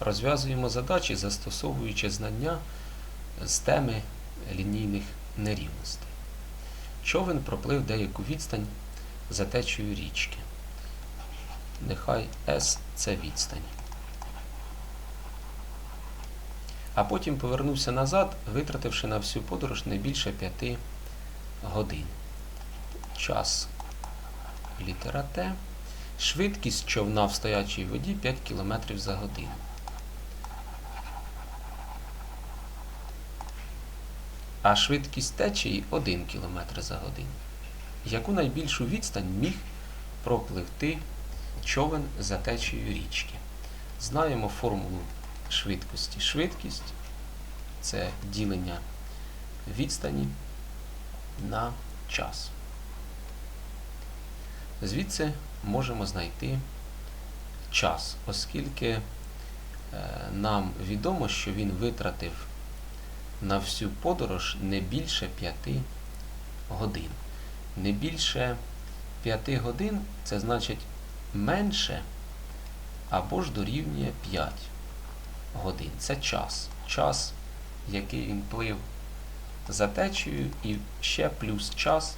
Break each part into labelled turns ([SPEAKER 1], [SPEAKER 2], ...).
[SPEAKER 1] розв'язуємо задачі, застосовуючи знання з теми лінійних нерівностей. Човен проплив деяку відстань за течією річки. Нехай S це відстань. А потім повернувся назад, витративши на всю подорож не більше 5 годин. Час літера Т. Швидкість човна в стоячій воді 5 км за годину. А швидкість течії 1 км за годину. Яку найбільшу відстань міг пропливти човен за течією річки? Знаємо формулу швидкості. Швидкість це ділення відстані на час. Звідси можемо знайти час, оскільки е, нам відомо, що він витратив на всю подорож не більше 5 годин. Не більше 5 годин це значить менше або ж дорівнює 5 годин. Це час. Час, який він плив за течією, і ще плюс час,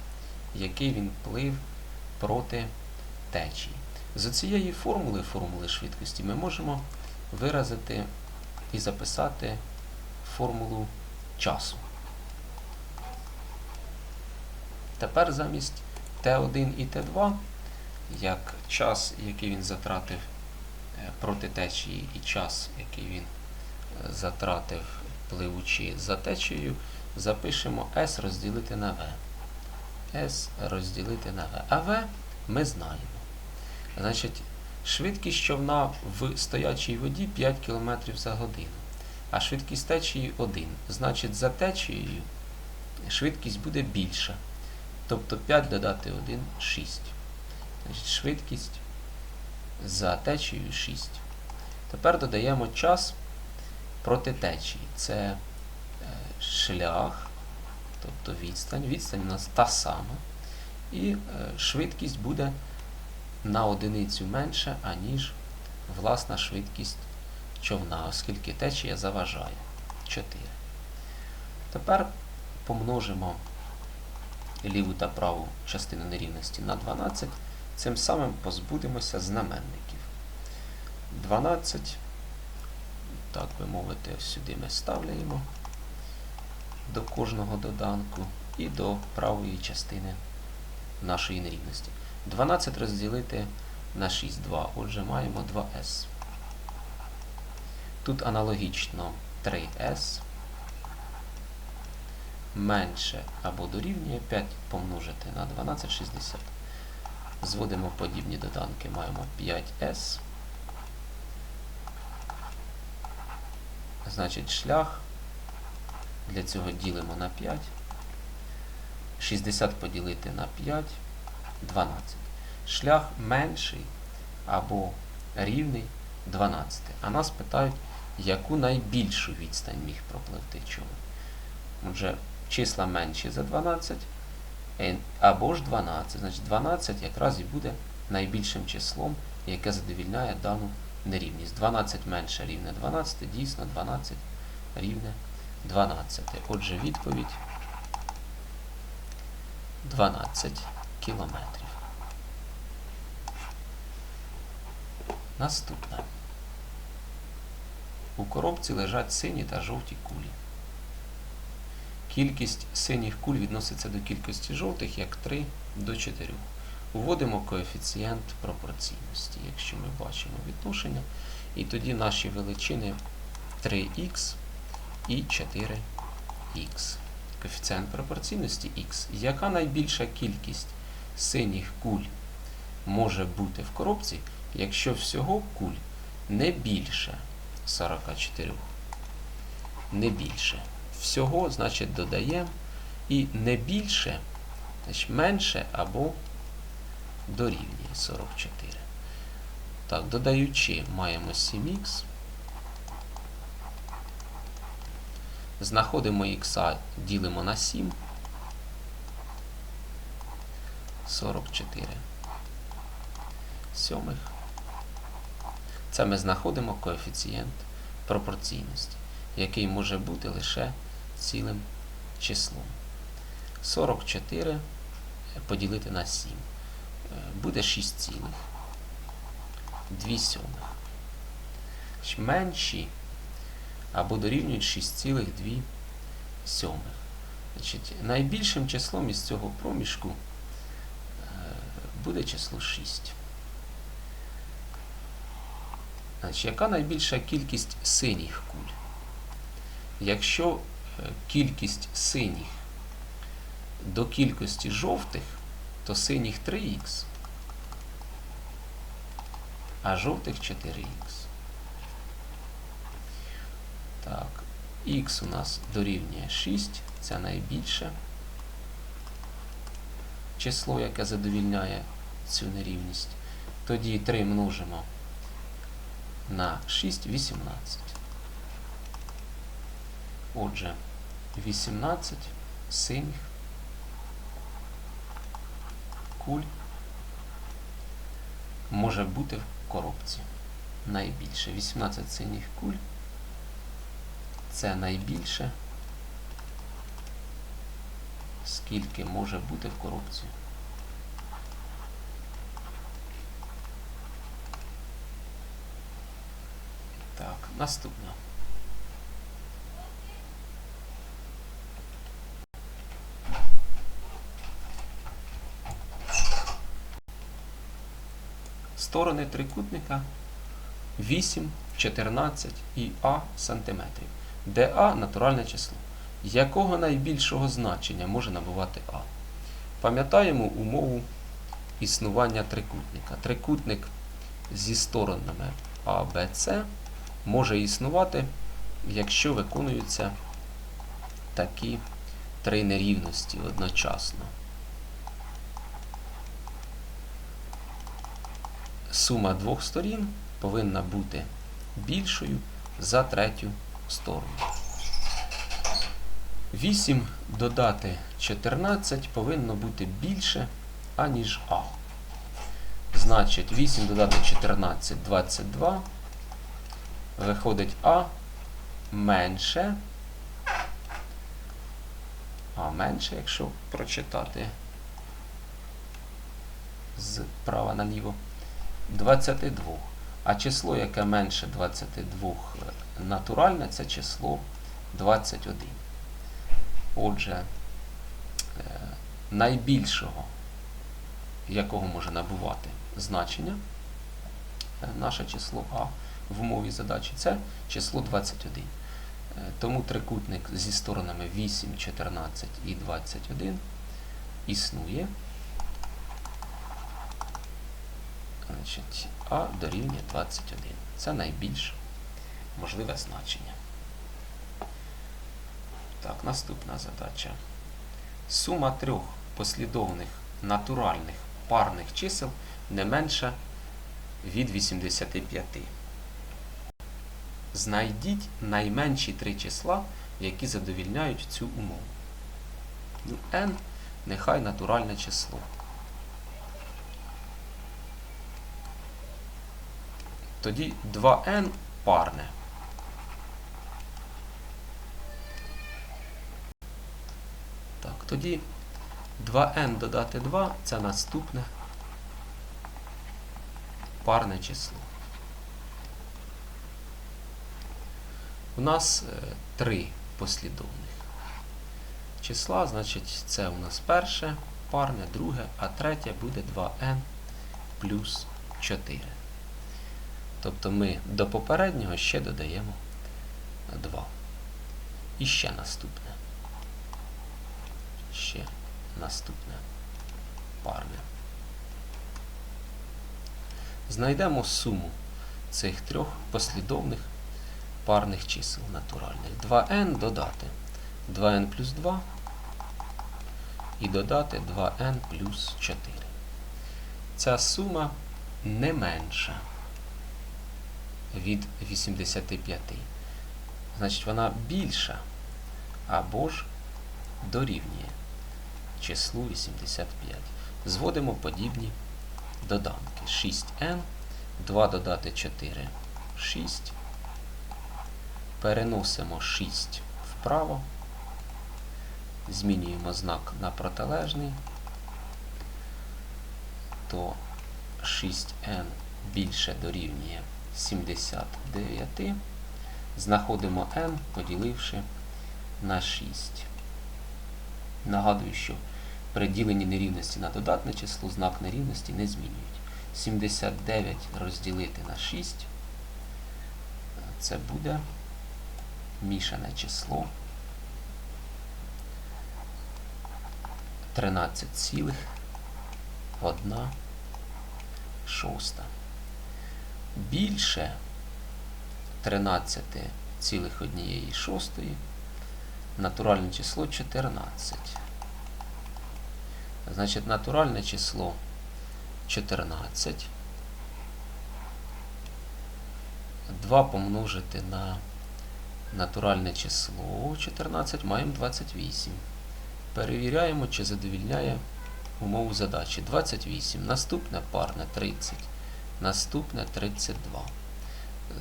[SPEAKER 1] який він плив проти течії. З цієї формули, формули швидкості, ми можемо виразити і записати формулу часу. Тепер замість Т1 і Т2, як час, який він затратив е, проти течії, і час, який він е, затратив пливучи за течією, запишемо S розділити на V. S розділити на V. А V ми знаємо. Значить, швидкість човна в стоячій воді 5 км за годину, а швидкість течії 1. Значить, за течією швидкість буде більша. Тобто 5 додати 1 6. Значить, швидкість за течією 6. Тепер додаємо час проти течії. Це е, шлях, тобто відстань. Відстань у нас та сама. І е, швидкість буде на одиницю менше, аніж власна швидкість човна, оскільки течія заважає 4. Tепер помножимо ліву та праву частину нерівності на 12, цим самим позбудемося знаменників. 12, так би мовити, сюди ми ставляємо до кожного доданку і до правої частини нашої нерівності. 12 розділити на 6, 2. Отже, маємо 2s. Тут аналогічно 3s менше або дорівнює 5 помножити на 12 60. Зводимо подібні доданки, маємо 5s. Значить, шлях для цього ділимо на 5. 60 поділити на 5, 12. Шлях менший або рівний 12. А нас питають, яку найбільшу відстань міг пропливти човен. Отже, числа менші за 12 е, або ж 12. Значить, 12 якраз і буде найбільшим числом, яке задовільняє дану нерівність. 12 менше рівне 12, дійсно 12 рівне 12. Отже, відповідь 12 кілометрів. Наступне. У коробці лежать сині та жовті кулі. Кількість синіх куль відноситься до кількості жовтих як 3 до 4. Уводимо коефіцієнт пропорційності, якщо ми бачимо відношення. І тоді наші величини 3х і 4х. Коефіцієнт пропорційності х. Яка найбільша кількість синіх куль може бути в коробці, якщо всього куль не більше 44? Не більше. Всього, значить, додаємо і не більше, значить менше або дорівнює 44. Так, додаючи, маємо 7х. Знаходимо х, ділимо на 7. 44. Сьомих. Це ми знаходимо коефіцієнт пропорційності, який може бути лише цілим числом. 44 поділити на 7. Е, Буде 6 цілих. 2 сьомих. Менші або дорівнюють 6,2 сьомих. Значить, найбільшим числом із цього проміжку е, буде число 6. Значить, яка найбільша кількість синіх куль? Якщо е, кількість синіх до кількості жовтих, то синіх 3х, а жовтих 4х. Так, х у нас дорівнює 6, це найбільше число, яке задовільняє цю нерівність. Тоді 3 множимо на 6 18. Отже, 18 синіх куль може бути в коробці. Найбільше. 18 синіх куль. Це найбільше, скільки може бути в коробці. Так, наступна. Сторони трикутника 8, 14 і А сантиметрів, де А натуральне число. Якого найбільшого значення може набувати А? Пам'ятаємо умову існування трикутника. Трикутник зі сторонами А, Б, С може існувати, якщо виконуються такі три нерівності одночасно. Сума двох сторін повинна бути більшою за третю сторону. 8 додати 14 повинно бути більше, аніж А. Значить, 8 додати 14 22. Виходить А менше. А менше, якщо прочитати з права наліво. 22. А число, яке менше 22 натуральне, це число 21. Отже, е, найбільшого, якого може набувати значення, е, наше число А в умові задачі, це число 21. Е, Тому трикутник зі сторонами 8, 14 і 21 існує. Значить, А дорівнює 21. Це найбільш можливе значення. Так, наступна задача. Сума трьох послідовних натуральних парних чисел не менша від 85. Знайдіть найменші три числа, які задовільняють цю умову. Ну, n нехай натуральне число. Тоді 2n парне. Так, тоді 2n додати 2 це наступне парне число. У нас е, три послідовних числа, значить, це у нас перше парне, друге, а третє буде 2n плюс 4. Тобто ми до попереднього ще додаємо 2. І ще наступне. Ще наступне парне. Знайдемо суму цих трьох послідовних парних чисел натуральних. 2n додати 2n плюс 2 і додати 2n плюс 4. Ця сума не менша від 85. Значить, вона більша або ж дорівнює числу 85. Зводимо подібні доданки. 6n, 2 додати 4, 6. Переносимо 6 вправо, змінюємо знак на протилежний, то 6n більше дорівнює 79. Знаходимо n, поділивши на 6. Нагадую, що при діленні нерівності на додатне число знак нерівності не змінюють. 79 розділити на 6. Це буде мішане число 13,1 шоста. Більше 13,1 шостої натуральне число 14. Значить, натуральне число 14. 2 помножити на натуральне число 14 маємо 28. Перевіряємо, чи задовільняє умову задачі. 28. Наступне парне 30. Наступне 32.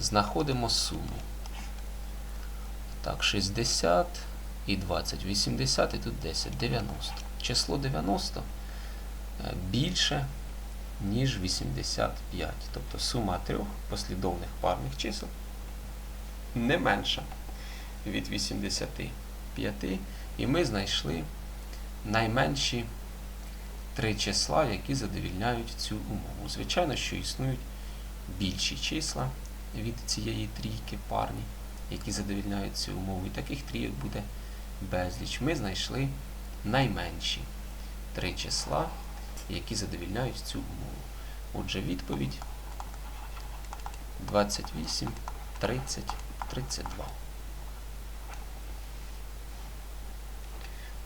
[SPEAKER 1] Знаходимо суму. Так, 60 і 20. 80 і тут 10. 90. Число 90 е, більше, ніж 85. Тобто сума трьох послідовних парних чисел не менша від 85. І ми знайшли найменші три числа, які задовільняють цю умову. Звичайно, що існують більші числа від цієї трійки парні, які задовільняють цю умову. І таких трійок буде безліч. Ми знайшли найменші три числа, які задовільняють цю умову. Отже, відповідь 28, 30, 32.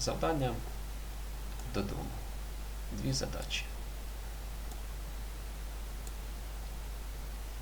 [SPEAKER 1] Завдання додому. Дві задачі.